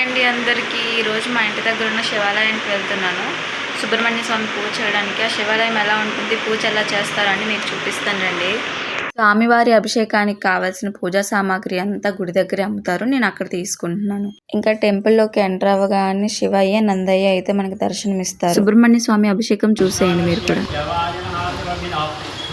అండి అందరికీ. ఈరోజు మా ఇంటి దగ్గర ఉన్న శివాలయానికి వెళ్తున్నాను. సుబ్రహ్మణ్య స్వామి పూజ చేయడానికి ఆ శివాలయం ఎలా ఉంటుంది పూజ ఎలా చేస్తారని మీకు చూపిస్తాను రండి. స్వామివారి అభిషేకానికి కావాల్సిన పూజా సామాగ్రి అంతా గుడి దగ్గరే అమ్ముతారు. నేను అక్కడ తీసుకుంటున్నాను. ఇంకా టెంపుల్లోకి ఎంటర్ అవ్వగానే శివయ్య నందయ్య అయితే మనకి దర్శనం ఇస్తారు సుబ్రహ్మణ్య స్వామి అభిషేకం చూసేయండి మీరు కూడా.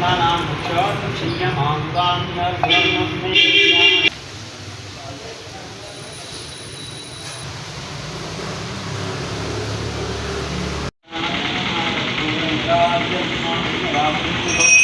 Manam çok çiğnemandan yazılmış Thank you.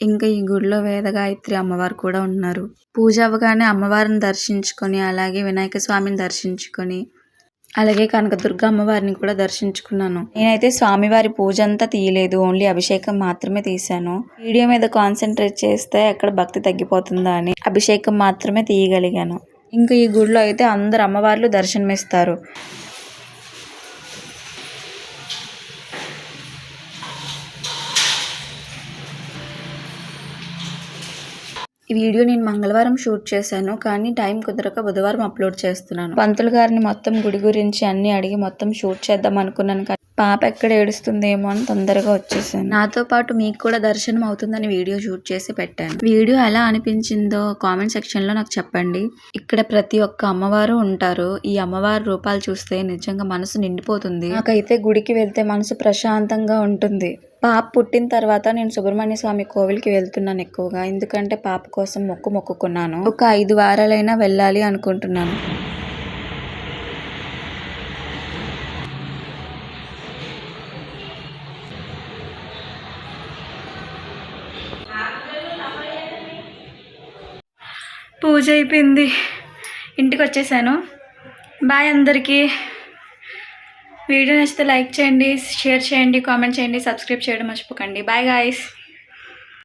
ఇంకా ఈ గుడిలో వేదగాయత్రి అమ్మవారు కూడా ఉన్నారు. పూజ అవ్వగానే అమ్మవారిని దర్శించుకొని అలాగే వినాయక స్వామిని దర్శించుకొని అలాగే కనకదుర్గ అమ్మవారిని కూడా దర్శించుకున్నాను. నేనైతే స్వామివారి పూజ అంతా తీయలేదు ఓన్లీ అభిషేకం మాత్రమే తీశాను. వీడియో మీద కాన్సన్ట్రేట్ చేస్తే ఎక్కడ భక్తి తగ్గిపోతుందా అని అభిషేకం మాత్రమే తీయగలిగాను. ఇంకా ఈ గుడిలో అయితే అందరు అమ్మవార్లు దర్శనమిస్తారు. ఈ వీడియో నేను మంగళవారం షూట్ చేశాను కానీ టైం కుదరక బుధవారం అప్లోడ్ చేస్తున్నాను. పంతులు గారిని మొత్తం గుడి గురించి అన్ని అడిగి మొత్తం షూట్ చేద్దాం అనుకున్నాను కానీ పాప ఎక్కడ ఏడుస్తుందేమో అని తొందరగా వచ్చేసాను. నాతో పాటు మీకు కూడా దర్శనం అవుతుందని వీడియో షూట్ చేసి పెట్టాను. వీడియో ఎలా అనిపించిందో కామెంట్ సెక్షన్లో నాకు చెప్పండి. ఇక్కడ ప్రతి ఒక్క అమ్మవారు ఉంటారు. ఈ అమ్మవారి రూపాలు చూస్తే నిజంగా మనసు నిండిపోతుంది. నాకైతే గుడికి వెళ్తే మనసు ప్రశాంతంగా ఉంటుంది. పాప పుట్టిన తర్వాత నేను సుబ్రహ్మణ్య స్వామి కోవిల్కి వెళ్తున్నాను ఎక్కువగా. ఎందుకంటే పాప కోసం మొక్కు మొక్కుకున్నాను. ఒక ఐదు వారాలైనా వెళ్ళాలి అనుకుంటున్నాను. పూజ అయిపోయింది. ఇంటికి వచ్చేసాను బాయ్ అందరికీ. వీడియో నచ్చితే లైక్ చేయండి షేర్ చేయండి కామెంట్ చేయండి సబ్స్క్రైబ్ చేయడం మర్చిపోకండి. Bye guys